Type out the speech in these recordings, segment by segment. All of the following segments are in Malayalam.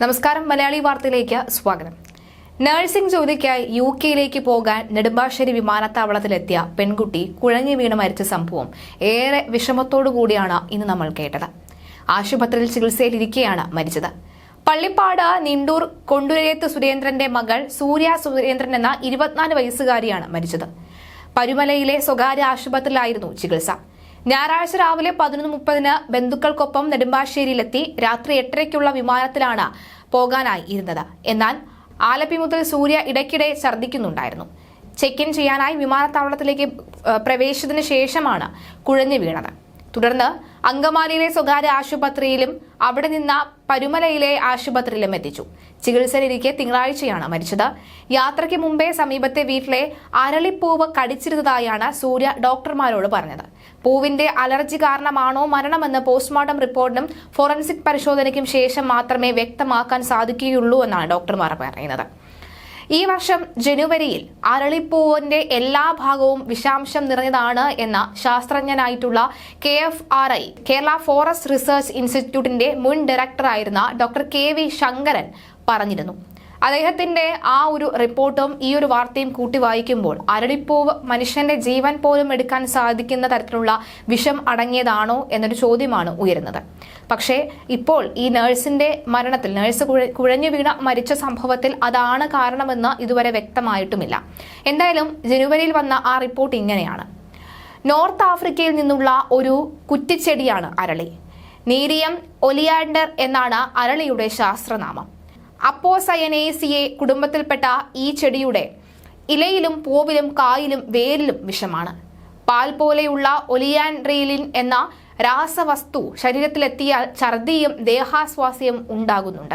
നമസ്കാരം മലയാളി വാർത്തയിലേക്ക് സ്വാഗതം. നഴ്സിംഗ് ജോലിക്കായി യു കെയിലേക്ക് പോകാൻ നെടുമ്പാശ്ശേരി വിമാനത്താവളത്തിലെത്തിയ പെൺകുട്ടി കുഴഞ്ഞു വീണ് മരിച്ച സംഭവം ഏറെ വിഷമത്തോടു കൂടിയാണ് ഇന്ന് നമ്മൾ കേട്ടത്. ആശുപത്രിയിൽ ചികിത്സയിലിരിക്കെയാണ് മരിച്ചത്. പള്ളിപ്പാട് നിണ്ടൂർ കൊണ്ടുരേത്ത് സുരേന്ദ്രന്റെ മകൾ സൂര്യ സുരേന്ദ്രൻ എന്ന ഇരുപത്തിനാല് വയസ്സുകാരിയാണ് മരിച്ചത്. പരുമലയിലെ സ്വകാര്യ ആശുപത്രിയിലായിരുന്നു ചികിത്സ. ഞായറാഴ്ച രാവിലെ പതിനൊന്ന് മുപ്പതിന് ബന്ധുക്കൾക്കൊപ്പം നെടുമ്പാശ്ശേരിയിലെത്തി രാത്രി എട്ടരയ്ക്കുള്ള വിമാനത്തിലാണ് പോകാനായി ഇരുന്നത്. എന്നാൽ ആലപ്പി മുതൽ സൂര്യ ഇടയ്ക്കിടെ ഛർദ്ദിക്കുന്നുണ്ടായിരുന്നു. ചെക്ക് ഇൻ ചെയ്യാനായി വിമാനത്താവളത്തിലേക്ക് പ്രവേശിച്ചതിന് ശേഷമാണ് കുഴഞ്ഞു വീണത്. തുടർന്ന് അങ്കമാലിയിലെ സ്വകാര്യ ആശുപത്രിയിലും അവിടെ നിന്ന പരുമലയിലെ ആശുപത്രിയിലും എത്തിച്ചു. ചികിത്സയിലിരിക്കെ തിങ്കളാഴ്ചയാണ് മരിച്ചത്. യാത്രയ്ക്ക് മുമ്പേ സമീപത്തെ വീട്ടിലെ അരളിപ്പൂവ് കടിച്ചിരുന്നതായാണ് സൂര്യ ഡോക്ടർമാരോട് പറഞ്ഞത്. പൂവിന്റെ അലർജി കാരണമാണോ മരണമെന്ന് പോസ്റ്റ്മോർട്ടം റിപ്പോർട്ടിനും ഫോറൻസിക് പരിശോധനയ്ക്കും ശേഷം മാത്രമേ വ്യക്തമാക്കാൻ സാധിക്കുകയുള്ളൂ എന്നാണ് ഡോക്ടർമാർ പറയുന്നത്. ഈ വർഷം ജനുവരിയിൽ അരളിപ്പൂവിന്റെ എല്ലാ ഭാഗവും വിഷാംശം നിറഞ്ഞതാണ് എന്ന ശാസ്ത്രജ്ഞനായിട്ടുള്ള K F R I Kerala forest research ഇൻസ്റ്റിറ്റ്യൂട്ടിന്റെ മുൻ ഡയറക്ടറായിരുന്ന ഡോക്ടർ കെ വി ശങ്കരൻ പറഞ്ഞിരുന്നു. അദ്ദേഹത്തിന്റെ ആ ഒരു റിപ്പോർട്ടും ഈ ഒരു വാർത്തയും കൂട്ടി വായിക്കുമ്പോൾ അരളിപ്പൂവ് മനുഷ്യന്റെ ജീവൻ പോലും എടുക്കാൻ സാധിക്കുന്ന തരത്തിലുള്ള വിഷം അടങ്ങിയതാണോ എന്നൊരു ചോദ്യമാണ് ഉയരുന്നത്. പക്ഷേ ഇപ്പോൾ ഈ നഴ്സിന്റെ മരണത്തിൽ നഴ്സ് കുഴഞ്ഞു വീണ മരിച്ച സംഭവത്തിൽ അതാണ് കാരണമെന്ന് ഇതുവരെ വ്യക്തമായിട്ടുമില്ല. എന്തായാലും ജനുവരിയിൽ വന്ന ആ റിപ്പോർട്ട് ഇങ്ങനെയാണ്. നോർത്ത് ആഫ്രിക്കയിൽ നിന്നുള്ള ഒരു കുറ്റിച്ചെടിയാണ് അരളി. നീരിയം ഒലിയാൻഡർ എന്നാണ് അരളിയുടെ ശാസ്ത്രനാമം. അപ്പോസയനേസിയെ കുടുംബത്തിൽപ്പെട്ട ഈ ചെടിയുടെ ഇലയിലും പൂവിലും കായിലും വേരിലും വിഷമാണ്. പാൽ പോലെയുള്ള ഒലിയാൻഡ്രീലിൻ എന്ന രാസവസ്തു ശരീരത്തിലെത്തിയാൽ ഛർദിയും ദേഹാസ്വാസ്യവും ഉണ്ടാകുന്നുണ്ട്.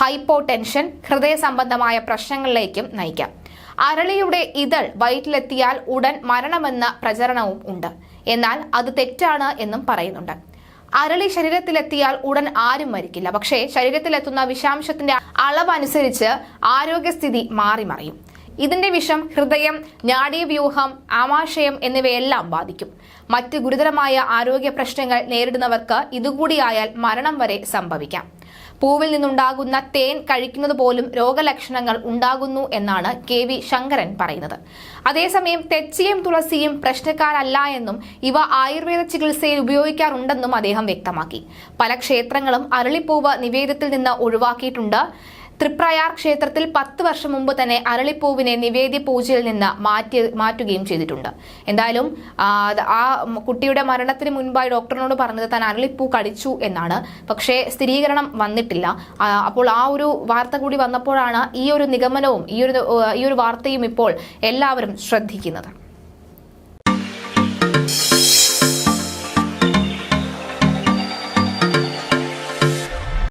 ഹൈപ്പോ ടെൻഷൻ ഹൃദയ സംബന്ധമായ പ്രശ്നങ്ങളിലേക്കും നയിക്കാം. അരളിയുടെ ഇതൾ വയറ്റിലെത്തിയാൽ ഉടൻ മരണമെന്ന പ്രചരണവും ഉണ്ട്. എന്നാൽ അത് തെറ്റാണ് എന്നും പറയുന്നുണ്ട്. അരളി ശരീരത്തിലെത്തിയാൽ ഉടൻ ആരും മരിക്കില്ല. പക്ഷേ ശരീരത്തിലെത്തുന്ന വിഷാംശത്തിന്റെ അളവനുസരിച്ച് ആരോഗ്യസ്ഥിതി മാറി മറിയും. ഇതിന്റെ വിഷം ഹൃദയം നാഡീവ്യൂഹം ആമാശയം എന്നിവയെല്ലാം ബാധിക്കും. മറ്റ് ഗുരുതരമായ ആരോഗ്യ പ്രശ്നങ്ങൾ നേരിടുന്നവർക്ക് ഇതുകൂടിയായാൽ മരണം വരെ സംഭവിക്കാം. പൂവിൽ നിന്നുണ്ടാകുന്ന തേൻ കഴിക്കുന്നത് പോലും രോഗലക്ഷണങ്ങൾ ഉണ്ടാകുന്നു എന്നാണ് കെ വി ശങ്കരൻ പറയുന്നത്. അതേസമയം തെച്ചിയും തുളസിയും പ്രശ്നക്കാരല്ല എന്നും ഇവ ആയുർവേദ ചികിത്സയിൽ ഉപയോഗിക്കാറുണ്ടെന്നും അദ്ദേഹം വ്യക്തമാക്കി. പല ക്ഷേത്രങ്ങളും അരളിപ്പൂവ് നിവേദ്യത്തിൽ നിന്ന് ഒഴിവാക്കിയിട്ടുണ്ട്. തൃപ്രയാർ ക്ഷേത്രത്തിൽ പത്ത് വർഷം മുമ്പ് തന്നെ അരളിപ്പൂവിനെ നിവേദ്യ പൂജയിൽ നിന്ന് മാറ്റി മാറ്റുകയും ചെയ്തിട്ടുണ്ട്. എന്തായാലും ആ, കുട്ടിയുടെ മരണത്തിന് മുൻപായി ഡോക്ടറിനോട് പറഞ്ഞത് താൻ അരളിപ്പൂ കടിച്ചു എന്നാണ്. പക്ഷേ സ്ഥിരീകരണം വന്നിട്ടില്ല. അപ്പോൾ ആ ഒരു വാർത്ത കൂടി വന്നപ്പോഴാണ് ഈ ഒരു നിഗമനവും ഈ ഒരു ഈ ഒരു വാർത്തയും ഇപ്പോൾ എല്ലാവരും ശ്രദ്ധിക്കുന്നത്.